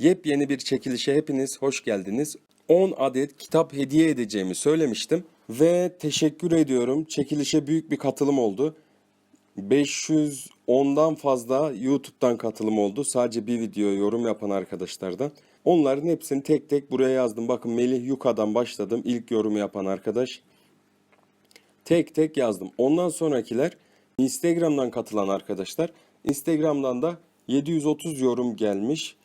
Yepyeni bir çekilişe hepiniz hoş geldiniz. 10 adet kitap hediye edeceğimi söylemiştim ve teşekkür ediyorum. Çekilişe büyük bir katılım oldu. 510'dan fazla YouTube'dan katılım oldu. Sadece bir video yorum yapan arkadaşlardan. Onların hepsini tek tek buraya yazdım. Bakın Melih Yuka'dan başladım. İlk yorumu yapan arkadaş. Tek tek yazdım. Ondan sonrakiler Instagram'dan katılan arkadaşlar. Instagram'dan da 730 yorum gelmiş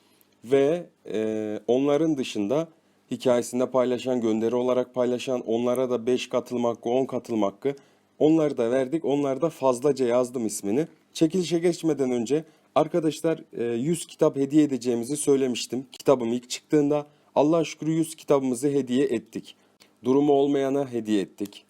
ve e, onların dışında hikayesinde paylaşan, gönderi olarak paylaşan, onlara da 5 katılım hakkı, 10 katılım hakkı onları da verdik. Onları da fazlaca yazdım ismini. Çekilişe geçmeden önce arkadaşlar e, 100 kitap hediye edeceğimizi söylemiştim. Kitabım ilk çıktığında Allah'a şükür 100 kitabımızı hediye ettik. Durumu olmayana hediye ettik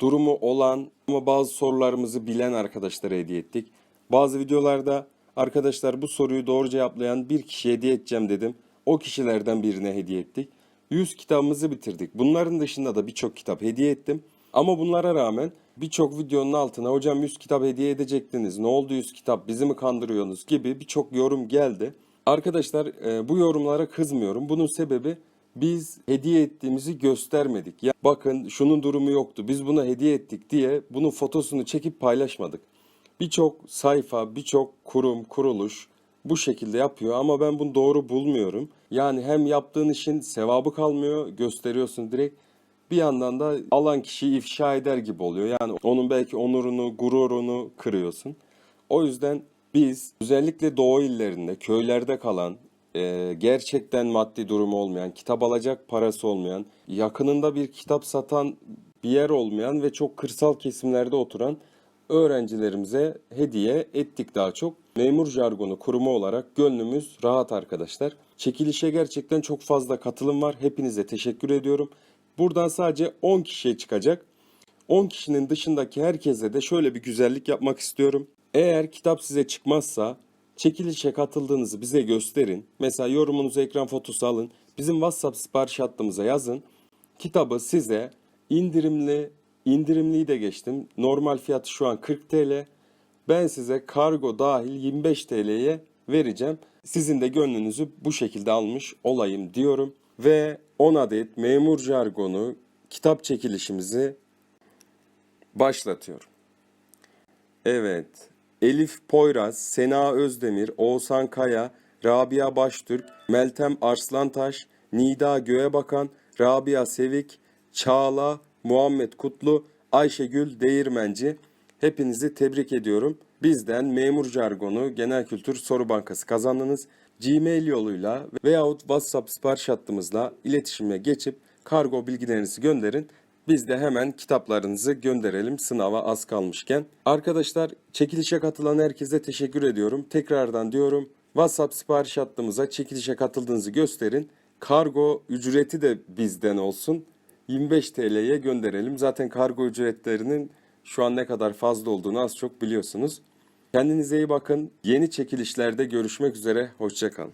durumu olan ama bazı sorularımızı bilen arkadaşlara hediye ettik. Bazı videolarda arkadaşlar bu soruyu doğru cevaplayan bir kişiye hediye edeceğim dedim. O kişilerden birine hediye ettik. 100 kitabımızı bitirdik. Bunların dışında da birçok kitap hediye ettim. Ama bunlara rağmen birçok videonun altına hocam 100 kitap hediye edecektiniz. Ne oldu 100 kitap bizi mi kandırıyorsunuz gibi birçok yorum geldi. Arkadaşlar e, bu yorumlara kızmıyorum. Bunun sebebi biz hediye ettiğimizi göstermedik. Ya bakın şunun durumu yoktu. Biz buna hediye ettik diye bunun fotosunu çekip paylaşmadık. Birçok sayfa, birçok kurum, kuruluş bu şekilde yapıyor ama ben bunu doğru bulmuyorum. Yani hem yaptığın işin sevabı kalmıyor, gösteriyorsun direkt. Bir yandan da alan kişiyi ifşa eder gibi oluyor. Yani onun belki onurunu, gururunu kırıyorsun. O yüzden biz özellikle doğu illerinde, köylerde kalan, e, gerçekten maddi durumu olmayan, kitap alacak parası olmayan, yakınında bir kitap satan bir yer olmayan ve çok kırsal kesimlerde oturan öğrencilerimize hediye ettik daha çok. Memur jargonu kurumu olarak gönlümüz rahat arkadaşlar. Çekilişe gerçekten çok fazla katılım var. Hepinize teşekkür ediyorum. Buradan sadece 10 kişiye çıkacak. 10 kişinin dışındaki herkese de şöyle bir güzellik yapmak istiyorum. Eğer kitap size çıkmazsa çekilişe katıldığınızı bize gösterin. Mesela yorumunuzu ekran fotosu alın. Bizim WhatsApp sipariş hattımıza yazın. Kitabı size indirimli, indirimliyi de geçtim. Normal fiyatı şu an 40 TL. Ben size kargo dahil 25 TL'ye vereceğim. Sizin de gönlünüzü bu şekilde almış olayım diyorum. Ve 10 adet memur jargonu kitap çekilişimizi başlatıyorum. Evet. Elif Poyraz, Sena Özdemir, Oğuzhan Kaya, Rabia Baştürk, Meltem Arslantaş, Nida Göğebakan, Rabia Sevik, Çağla, Muhammed Kutlu, Ayşegül Değirmenci. Hepinizi tebrik ediyorum. Bizden memur jargonu genel kültür soru bankası kazandınız. Gmail yoluyla veyahut WhatsApp sipariş hattımızla iletişime geçip kargo bilgilerinizi gönderin. Biz de hemen kitaplarınızı gönderelim sınava az kalmışken. Arkadaşlar çekilişe katılan herkese teşekkür ediyorum. Tekrardan diyorum WhatsApp sipariş hattımıza çekilişe katıldığınızı gösterin. Kargo ücreti de bizden olsun. 25 TL'ye gönderelim. Zaten kargo ücretlerinin şu an ne kadar fazla olduğunu az çok biliyorsunuz. Kendinize iyi bakın. Yeni çekilişlerde görüşmek üzere. Hoşçakalın.